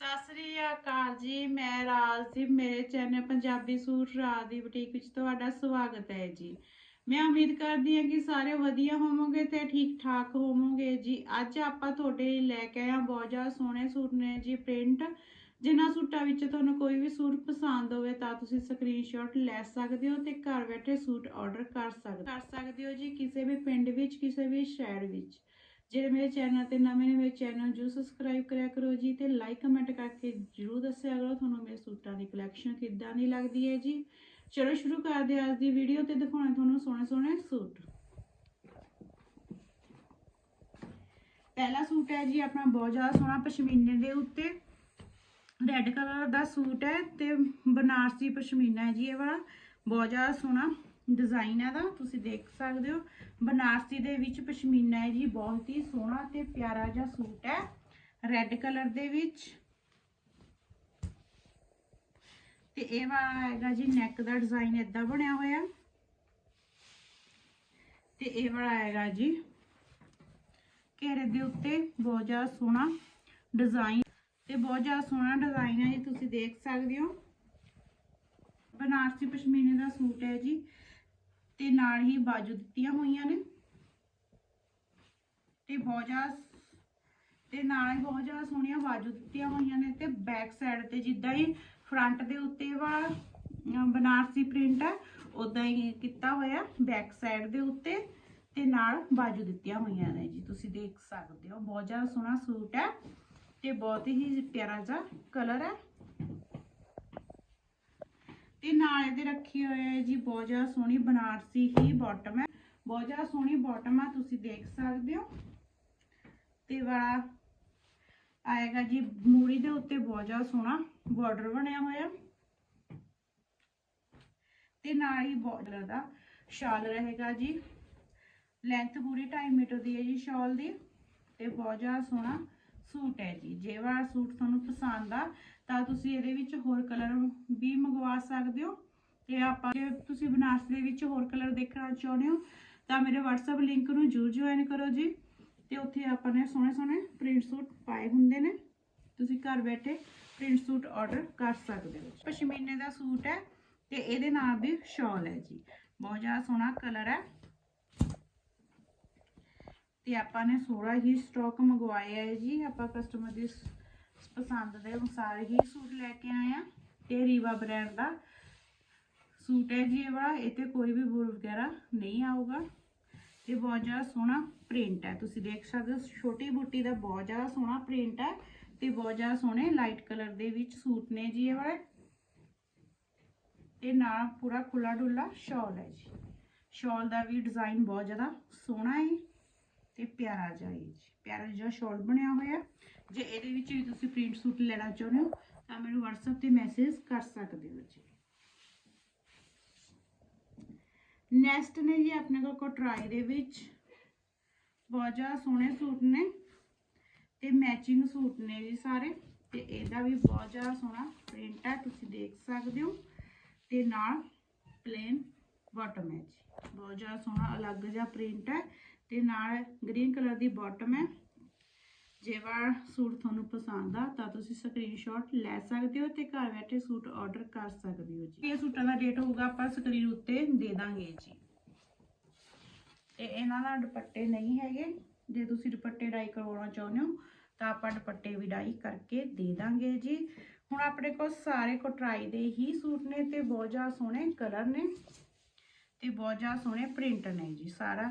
ਸਤਿ ਸ੍ਰੀ ਅਕਾਲ ਜੀ, ਮੈਂ ਰਾਜਦੀਪ ਮੇਰੇ ਚੈਨਲ ਪੰਜਾਬੀ ਸੂਟ ਰਾਜ ਦੀ ਬੁਟੀਕ ਵਿੱਚ ਤੁਹਾਡਾ ਸਵਾਗਤ ਹੈ ਜੀ। ਮੈਂ ਉਮੀਦ ਕਰਦੀ ਹਾਂ ਕਿ ਸਾਰੇ ਵਧੀਆ ਹੋਵੋਗੇ ਤੇ ਠੀਕ ਠਾਕ ਹੋਵੋਗੇ ਜੀ। ਅੱਜ ਆਪਾਂ ਤੁਹਾਡੇ ਲਈ ਲੈ ਕੇ ਆਏ ਹਾਂ ਬਹੁਤ ਜ਼ਿਆਦਾ ਸੋਹਣੇ ਸੂਟ ਨੇ ਜੀ, ਪ੍ਰਿੰਟ। ਜਿਨ੍ਹਾਂ ਸੂਟਾਂ ਵਿੱਚ ਤੁਹਾਨੂੰ ਕੋਈ ਵੀ ਸੂਟ ਪਸੰਦ ਹੋਵੇ ਤਾਂ ਤੁਸੀਂ ਸਕਰੀਨਸ਼ਾਟ ਲੈ ਸਕਦੇ ਹੋ ਤੇ ਘਰ ਬੈਠੇ ਸੂਟ ਆਰਡਰ ਕਰ ਸਕਦੇ ਕਰ ਸਕਦੇ ਹੋ ਜੀ ਕਿਸੇ ਵੀ ਪਿੰਡ ਵਿੱਚ, ਕਿਸੇ ਵੀ ਸ਼ਹਿਰ ਵਿੱਚ। ਜਿਹੜੇ ਮੇਰੇ ਚੈਨਲ ਤੇ ਨਵੇਂ ਨੇ, ਮੇਰੇ ਚੈਨਲ ਨੂੰ ਸਬਸਕ੍ਰਾਈਬ ਕਰਿਆ ਕਰੋ ਜੀ ਤੇ ਲਾਈਕ ਕਮੈਂਟ ਕਰਕੇ ਜਰੂਰ ਦੱਸਿਆ ਕਰੋ, ਤੁਹਾਨੂੰ ਮੇਰੇ ਸੂਟਾਂ ਦੀ ਕਲੈਕਸ਼ਨ ਕਿੱਦਾਂ ਦੀ ਲੱਗਦੀ ਹੈ ਜੀ। ਚਲੋ ਸ਼ੁਰੂ ਕਰਦੇ ਹਾਂ ਅੱਜ ਦੀ ਵੀਡੀਓ ਤੇ ਦਿਖਾਉਣੇ ਤੁਹਾਨੂੰ ਸੋਹਣੇ ਸੋਹਣੇ ਸੂਟ। ਪਹਿਲਾ ਸੂਟ ਹੈ ਜੀ ਆਪਣਾ ਬਹੁਤ ਜ਼ਿਆਦਾ ਸੋਹਣਾ ਪਸ਼ਮੀਨੇ ਦੇ ਉੱਤੇ। ਰੈੱਡ ਕਲਰ ਦਾ ਸੂਟ ਹੈ ਤੇ ਬਨਾਰਸੀ ਪਸ਼ਮੀਨਾ ਹੈ ਜੀ ਇਹ ਵਾਲਾ। ਬਹੁਤ ਜ਼ਿਆਦਾ ਸੋਹਣਾ। ਡਿਜ਼ਾਈਨ ਹੈ ਦਾ, ਤੁਸੀਂ ਦੇਖ ਸਕਦੇ ਹੋ। ਬਨਾਰਸੀ ਦੇ ਵਿੱਚ ਪਸ਼ਮੀਨਾ ਹੈ ਜੀ, ਬਹੁਤ ਹੀ ਸੋਹਣਾ ਤੇ ਪਿਆਰਾ ਜਿਹਾ ਸੂਟ ਹੈ। ਰੈੱਡ ਕਲਰ ਦੇ ਵਿੱਚ। ਤੇ ਇਹ ਵਾਲਾ ਹੈਗਾ ਜੀ ਨੈਕ ਦਾ ਡਿਜ਼ਾਈਨ ਇਦਾਂ ਬਣਿਆ ਹੋਇਆ। ਤੇ ਇਹ ਵਾਲਾ ਹੈਗਾ ਜੀ, ਘੇਰੇ ਦੇ ਉੱਤੇ ਬਹੁਤ ਜ਼ਿਆਦਾ ਸੋਹਣਾ ਡਿਜ਼ਾਈਨ ਤੇ ਬਹੁਤ ਜ਼ਿਆਦਾ ਸੋਹਣਾ ਡਿਜ਼ਾਈਨ ਹੈ ਜੀ, ਤੁਸੀਂ ਦੇਖ ਸਕਦੇ ਹੋ। ਬਨਾਰਸੀ ਪਸ਼ਮੀਨੇ ਦਾ ਸੂਟ ਹੈ ਜੀ। ਤੇ ਨਾਲ ਹੀ ਬਾਜੂ ਦਿੱਤੀਆਂ ਹੋਈਆਂ ਨੇ। ਤੇ ਬਹੁਤ ਜ਼ਿਆਦਾ ਤੇ ਨਾਲ ਹੀ ਬਹੁਤ ਜ਼ਿਆਦਾ ਸੋਹਣੀਆਂ ਬਾਜੂ ਦਿੱਤੀਆਂ ਹੋਈਆਂ ਨੇ ਤੇ ਬੈਕ ਸਾਈਡ ਤੇ ਜਿੱਦਾਂ ਹੀ ਫਰੰਟ ਦੇ ਉੱਤੇ ਵਾ ਬਨਾਰਸੀ ਪ੍ਰਿੰਟ ਹੈ ਉਦਾਂ ਹੀ ਕੀਤਾ ਹੋਇਆ ਬੈਕ ਸਾਈਡ ਦੇ ਉੱਤੇ ਤੇ ਨਾਲ ਬਾਜੂ ਦਿੱਤੀਆਂ ਹੋਈਆਂ ਨੇ ਜੀ। ਤੁਸੀਂ ਦੇਖ ਸਕਦੇ ਹੋ, ਬਹੁਤ ਜ਼ਿਆਦਾ ਸੋਹਣਾ ਸੂਟ ਹੈ ਤੇ ਬਹੁਤ ਹੀ ਪਿਆਰਾ ਜਿਹਾ ਕਲਰ ਹੈ। ਤੇ ਨਾਲ ਇਹਦੇ ਰੱਖੀ ਹੋਈ ਹੈ ਜੀ ਬਹੁਤ ਜ਼ਿਆਦਾ ਸੋਹਣੀ ਬਨਾਰਸੀ ਹੀ ਬਾਟਮ ਹੈ। ਬਹੁਤ ਜ਼ਿਆਦਾ ਸੋਹਣੀ ਬਾਟਮ ਆ, ਤੁਸੀਂ ਦੇਖ ਸਕਦੇ ਹੋ। ਤੇ ਵਾਲਾ ਆਏਗਾ ਜੀ ਮੂਰੀ ਦੇ ਉੱਤੇ ਬਹੁਤ ਜ਼ਿਆਦਾ ਸੋਹਣਾ ਬਾਰਡਰ ਬਣਿਆ ਹੋਇਆ। ਤੇ ਨਾਲ ਹੀ ਬਾਰਡਰ ਦਾ ਸ਼ਾਲ ਰਹੇਗਾ ਜੀ। ਲੈਂਥ ਪੂਰੀ 2.5 ਮੀਟਰ ਦੀ ਹੈ ਜੀ ਸ਼ਾਲ ਦੀ। ਤੇ ਬਹੁਤ ਜ਼ਿਆਦਾ ਸੋਹਣਾ ਸੂਟ ਹੈ ਜੀ। ਜੇ ਵਾਲਾ ਸੂਟ ਤੁਹਾਨੂੰ ਪਸੰਦ ਆ, ਤਾਂ ਤੁਸੀਂ ਇਹਦੇ ਵਿੱਚ ਹੋਰ ਕਲਰ ਵੀ ਮੰਗਵਾ ਸਕਦੇ ਹੋ। ਤੇ ਆਪਾਂ ਜੇ ਤੁਸੀਂ ਬਨਾਰਸ ਦੇ ਵਿੱਚ ਹੋਰ ਕਲਰ ਦੇਖਣਾ ਚਾਹੁੰਦੇ ਹੋ, ਤਾਂ ਮੇਰੇ WhatsApp ਲਿੰਕ ਨੂੰ ਜਰੂਰ ਜੁਆਇਨ ਕਰੋ ਜੀ। ਤੇ ਉੱਥੇ ਆਪਾਂ ਨੇ ਸੋਹਣੇ ਸੋਹਣੇ ਪ੍ਰਿੰਟ ਸੂਟ ਪਾਏ ਹੁੰਦੇ ਨੇ। ਤੁਸੀਂ ਘਰ ਬੈਠੇ ਪ੍ਰਿੰਟ ਸੂਟ ਆਰਡਰ ਕਰ ਸਕਦੇ ਹੋ। ਪਸ਼ਮੀਨੇ ਦਾ ਸੂਟ ਹੈ ਤੇ ਇਹਦੇ ਨਾਲ ਵੀ ਸ਼ਾਲ ਹੈ ਜੀ। ਬਹੁਤ ਜ਼ਿਆਦਾ ਸੋਹਣਾ ਕਲਰ ਹੈ। ਤੇ ਆਪਾਂ ਨੇ ਥੋੜਾ ਹੀ ਸਟਾਕ ਮੰਗਵਾਇਆ ਹੈ ਜੀ। ਆਪਾਂ ਕਸਟਮਰ ਦੀ ਪਸੰਦ ਦੇ ਅਨੁਸਾਰ ਹੀ ਸੂਟ ਲੈ ਕੇ ਆਏ ਆ ਤੇ ਰੀਵਾ ਬ੍ਰਾਂਡ ਦਾ। ਸੂਟ ਹੈ ਜੀ ਇਹ ਵਾਲਾ ਇਹ ਤੇ ਕੋਈ ਵੀ ਬੁਰ ਵਗੈਰਾ ਨਹੀਂ ਆਊਗਾ। ਤੇ ਬਹੁਤ ਜ਼ਿਆਦਾ ਸੋਹਣਾ ਪ੍ਰਿੰਟ ਹੈ। ਤੁਸੀਂ ਦੇਖ ਸਕਦੇ ਹੋ, ਛੋਟੀ ਬੂਟੀ ਦਾ ਬਹੁਤ ਜ਼ਿਆਦਾ ਸੋਹਣਾ ਪ੍ਰਿੰਟ ਹੈ ਤੇ ਬਹੁਤ ਜ਼ਿਆਦਾ ਸੋਹਣੇ ਲਾਈਟ ਕਲਰ ਦੇ ਵਿੱਚ ਸੂਟ ਨੇ ਜੀ ਇਹ ਵਾਲੇ। ਤੇ ਨਾਲ ਪੂਰਾ ਖੁੱਲਾ ਡੁੱਲਾ ਸ਼ਾਲ ਹੈ ਜੀ। ਸ਼ਾਲ ਦਾ ਵੀ ਡਿਜ਼ਾਈਨ ਬਹੁਤ ਜ਼ਿਆਦਾ ਸੋਹਣਾ ਹੈ। ਤੇ ਪਿਆਰਾ ਜਿਹਾ ਹੈ ਜੀ। ਪਿਆਰਾ ਜਿਹਾ ਸ਼ਾਲ ਬਣਿਆ ਹੋਇਆ। ਜੇ ਇਹਦੇ ਵਿੱਚ ਵੀ ਤੁਸੀਂ ਪ੍ਰਿੰਟ ਸੂਟ ਲੈਣਾ ਚਾਹੁੰਦੇ ਹੋ, ਤਾਂ ਮੈਨੂੰ WhatsApp ਤੇ ਮੈਸੇਜ ਕਰ ਸਕਦੇ ਹੋ ਜੀ। ਨੈਕਸਟ ਨੇ ਜੀ ਆਪਣੇ ਕੋਲ ਕਟਰਾਈ ਦੇ ਵਿੱਚ ਬਹੁਤ ਜ਼ਿਆਦਾ ਸੋਹਣੇ ਸੂਟ ਨੇ ਤੇ ਮੈਚਿੰਗ ਸੂਟ ਨੇ ਜੀ ਸਾਰੇ। ਤੇ ਇਹਦਾ ਵੀ ਬਹੁਤ ਜ਼ਿਆਦਾ ਸੋਹਣਾ ਪ੍ਰਿੰਟ ਹੈ ਤੁਸੀਂ ਦੇਖ ਸਕਦੇ ਹੋ। ਤੇ ਨਾਲ ਪਲੇਨ ਬਾਟਮ ਹੈ ਜੀ। ਬਹੁਤ ਜ਼ਿਆਦਾ ਸੋਹਣਾ ਅਲੱਗ ਜਿਹਾ ਪ੍ਰਿੰਟ ਹੈ। ਤੇ ਨਾਲ ਗ੍ਰੀਨ ਕਲਰ ਦੀ ਬਾਟਮ ਹੈ। ਜੇ ਸੂਟ ਤੁਹਾਨੂੰ ਪਸੰਦ ਆ, ਤਾਂ ਤੁਸੀਂ ਸਕਰੀਨਸ਼ਾਟ ਲੈ ਸਕਦੇ ਹੋ ਤੇ ਘਰ ਬੈਠੇ ਸੂਟ ਆਰਡਰ ਕਰ ਸਕਦੇ ਹੋ ਜੀ। ਇਹ ਸੂਟਾਂ ਦਾ ਡੇਟ ਹੋਊਗਾ, ਆਪਾਂ ਸਕਰੀਨ ਉੱਤੇ ਦੇ ਦਾਂਗੇ ਜੀ। ਤੇ ਇਹਨਾਂ ਦਾ ਦੁਪੱਟੇ ਨਹੀਂ ਹੈਗੇ। ਜੇ ਤੁਸੀਂ ਦੁਪੱਟੇ ਡਾਈ ਕਰਵਾਉਣਾ ਚਾਹੁੰਦੇ ਹੋ, ਤਾਂ ਆਪਾਂ ਦੁਪੱਟੇ ਵੀ ਡਾਈ ਕਰਕੇ ਦੇ ਦਾਂਗੇ ਜੀ। ਹੁਣ ਆਪਣੇ ਕੋਲ ਸਾਰੇ ਕਟਰਾਈ ਦੇ ਹੀ ਸੂਟ ਨੇ ਤੇ ਬਹੁਤ ਜ਼ਿਆਦਾ ਸੋਹਣੇ ਕਲਰ ਨੇ ਤੇ ਬਹੁਤ ਜ਼ਿਆਦਾ ਸੋਹਣੇ ਪ੍ਰਿੰਟ ਨੇ ਜੀ ਸਾਰਾ।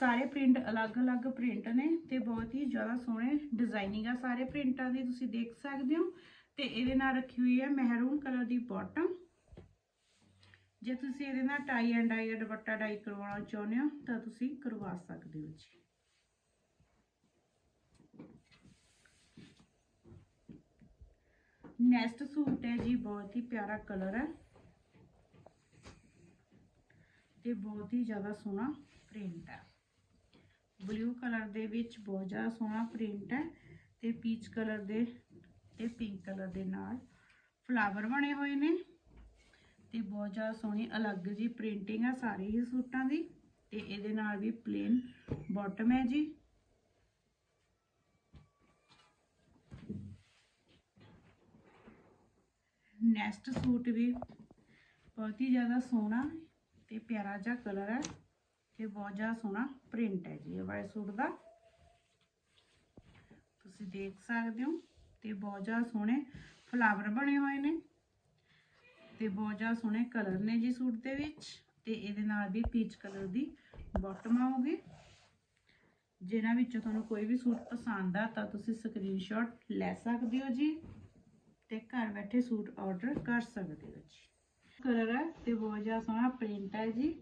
ਸਾਰੇ ਪ੍ਰਿੰਟ ਅਲੱਗ-ਅਲੱਗ ਪ੍ਰਿੰਟ ਨੇ ਤੇ ਬਹੁਤ ਹੀ ਜ਼ਿਆਦਾ ਸੋਹਣੇ ਡਿਜ਼ਾਈਨਿੰਗ ਆ ਸਾਰੇ ਪ੍ਰਿੰਟਾਂ ਦੀ, ਤੁਸੀਂ ਦੇਖ ਸਕਦੇ ਹੋ। ਤੇ ਇਹਦੇ ਨਾਲ ਰੱਖੀ ਹੋਈ ਹੈ ਮਹਿਰੂਨ ਕਲਰ ਦੀ ਬਾਟਮ ਜੇ ਤੁਸੀਂ ਇਹਦੇ ਨਾਲ ਟਾਈ ਐਂਡ ਡਾਈ ਦਾ ਦੁਪੱਟਾ ਡਾਈ ਕਰਵਾਉਣਾ ਚਾਹੁੰਦੇ ਹੋ, ਤਾਂ ਤੁਸੀਂ ਕਰਵਾ ਸਕਦੇ ਹੋ ਜੀ। ਨੈਕਸਟ ਸੂਟ ਹੈ ਜੀ, ਬਹੁਤ ਹੀ ਪਿਆਰਾ ਕਲਰ ਹੈ। ਤੇ ਬਹੁਤ ਹੀ ਜ਼ਿਆਦਾ ਸੋਹਣਾ ਪ੍ਰਿੰਟ ਹੈ। ਬਲੂ ਕਲਰ ਦੇ ਵਿੱਚ ਬਹੁਤ ਜ਼ਿਆਦਾ ਸੋਹਣਾ ਪ੍ਰਿੰਟ ਹੈ ਤੇ ਪੀਚ ਕਲਰ ਦੇ ਤੇ ਪਿੰਕ ਕਲਰ ਦੇ ਨਾਲ ਫਲਾਵਰ ਬਣੇ ਹੋਏ ਨੇ ਤੇ ਬਹੁਤ ਜ਼ਿਆਦਾ ਸੋਹਣੀ ਅਲੱਗ ਜੀ ਪ੍ਰਿੰਟਿੰਗ ਹੈ ਸਾਰੇ ਹੀ ਸੂਟਾਂ ਦੀ ਤੇ ਇਹਦੇ ਨਾਲ ਵੀ ਪਲੇਨ ਬਾਟਮ ਹੈ ਜੀ। ਨੈਕਸਟ ਸੂਟ ਵੀ ਬਹੁਤ ਹੀ ਜ਼ਿਆਦਾ ਸੋਹਣਾ ਤੇ ਪਿਆਰਾ ਜਿਹਾ ਕਲਰ ਹੈ ਤੇ ਬਹੁਤ ਜ਼ਿਆਦਾ ਸੋਹਣਾ ਪ੍ਰਿੰਟ ਹੈ ਜੀ। ਇਹ ਸੂਟ ਦਾ। ਤੁਸੀਂ ਦੇਖ ਸਕਦੇ ਹੋ, ਤੇ ਬਹੁਤ ਜ਼ਿਆਦਾ ਸੋਹਣੇ ਫਲਾਵਰ ਬਣੇ ਹੋਏ ਨੇ ਤੇ ਬਹੁਤ ਜ਼ਿਆਦਾ ਸੋਹਣੇ ਕਲਰ ਨੇ ਜੀ ਸੂਟ ਦੇ ਵਿੱਚ। ਤੇ ਇਹਦੇ ਨਾਲ ਵੀ ਪੀਚ ਕਲਰ ਦੀ ਬਾਟਮ ਆਊਗੀ। ਜਿਹਨਾਂ ਵਿੱਚੋਂ ਤੁਹਾਨੂੰ ਕੋਈ ਵੀ ਸੂਟ ਪਸੰਦ ਆ ਤਾਂ ਤੁਸੀਂ ਸਕਰੀਨਸ਼ਾਟ ਲੈ ਸਕਦੇ ਹੋ ਜੀ ਤੇ ਘਰ ਬੈਠੇ ਸੂਟ ਆਰਡਰ ਕਰ ਸਕਦੇ ਹੋ ਜੀ। ਕਲਰ ਹੈ ਤੇ ਬਹੁਤ ਜ਼ਿਆਦਾ ਸੋਹਣਾ ਪ੍ਰਿੰਟ ਹੈ ਜੀ।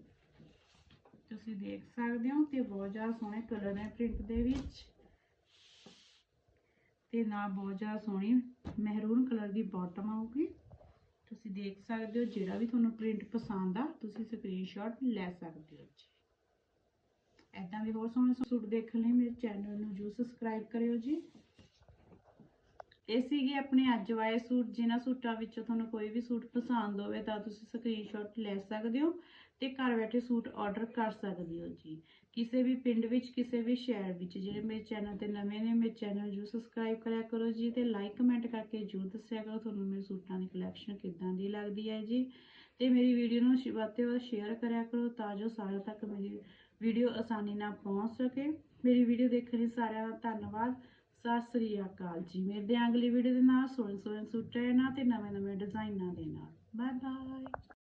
ਤੁਸੀਂ ਦੇਖ ਸਕਦੇ ਹੋ ਤੇ ਬਹੁਤ ਜ਼ਿਆਦਾ ਸੋਹਣੇ ਕਲਰ ਹੈ ਪ੍ਰਿੰਟ ਦੇ ਵਿੱਚ। ਤੇ ਨਾਲ ਬਹੁਤ ਜ਼ਿਆਦਾ ਸੋਹਣੀ ਮਹਿਰੂਨ ਕਲਰ ਦੀ ਬਾਟਮ ਆਊਗੀ। ਤੁਸੀਂ ਦੇਖ ਸਕਦੇ ਹੋ ਜਿਹੜਾ ਵੀ ਤੁਹਾਨੂੰ ਪ੍ਰਿੰਟ ਪਸੰਦ ਆ, ਤੁਸੀਂ ਸਕਰੀਨਸ਼ਾਟ ਲੈ ਸਕਦੇ ਹੋ ਜੀ। ਐਦਾਂ ਦੇ ਹੋਰ ਸੋਹਣੇ ਸੂਟ ਦੇਖਣ ਲਈ ਮੇਰੇ ਚੈਨਲ ਨੂੰ ਜਰੂਰ ਸਬਸਕ੍ਰਾਈਬ ਕਰਿਓ ਜੀ। ਇਹ ਸੀਗੇ ਆਪਣੇ ਅੱਜ ਵਾਲੇ ਸੂਟ, ਜਿਨ੍ਹਾਂ ਸੂਟਾਂ ਵਿੱਚੋਂ ਤੁਹਾਨੂੰ ਕੋਈ ਵੀ ਸੂਟ ਪਸੰਦ ਹੋਵੇ ਤਾਂ ਤੁਸੀਂ ਸਕਰੀਨਸ਼ਾਟ ਲੈ ਸਕਦੇ ਹੋ। ਤੇ ਘਰ ਬੈਠੇ ਸੂਟ ਆਰਡਰ ਕਰ ਸਕਦੇ ਹੋ ਜੀ। ਕਿਸੇ ਵੀ ਪਿੰਡ ਵਿੱਚ, ਕਿਸੇ ਵੀ ਸ਼ਹਿਰ ਵਿੱਚ, ਜਿਹੜੇ ਮੇਰੇ ਚੈਨਲ ਤੇ ਨਵੇਂ ਨੇ, ਮੇਰੇ ਚੈਨਲ ਨੂੰ ਸਬਸਕ੍ਰਾਈਬ ਕਰਿਆ ਕਰੋ ਜੀ ਤੇ ਲਾਈਕ ਕਮੈਂਟ ਕਰਕੇ ਜਰੂਰ ਦੱਸਿਆ ਕਰੋ, ਤੁਹਾਨੂੰ ਮੇਰੇ ਸੂਟਾਂ ਦੀ ਕਲੈਕਸ਼ਨ ਕਿੱਦਾਂ ਦੀ ਲੱਗਦੀ ਹੈ ਜੀ। ਤੇ ਮੇਰੀ ਵੀਡੀਓ ਨੂੰ ਵੱਧ ਤੋਂ ਵੱਧ ਸ਼ੇਅਰ ਕਰਿਆ ਕਰੋ ਤਾਂ ਜੋ ਸਾਰਿਆਂ ਤੱਕ ਮੇਰੀ ਵੀਡੀਓ ਆਸਾਨੀ ਨਾਲ ਪਹੁੰਚ ਸਕੇ। ਮੇਰੀ ਵੀਡੀਓ ਦੇਖਣ ਲਈ ਸਾਰਿਆਂ ਦਾ ਧੰਨਵਾਦ। ਸਤਿ ਸ੍ਰੀ ਅਕਾਲ ਜੀ। ਮਿਲਦੇ ਹਾਂ ਅਗਲੀ ਵੀਡੀਓ ਦੇ ਨਾਲ। ਸੋਹਣੇ ਸੋਹਣੇ ਸੂਟਾਂ ਨਾਲ ਤੇ ਨਵੇਂ ਨਵੇਂ ਡਿਜ਼ਾਈਨਾਂ ਦੇ ਨਾਲ। Bye bye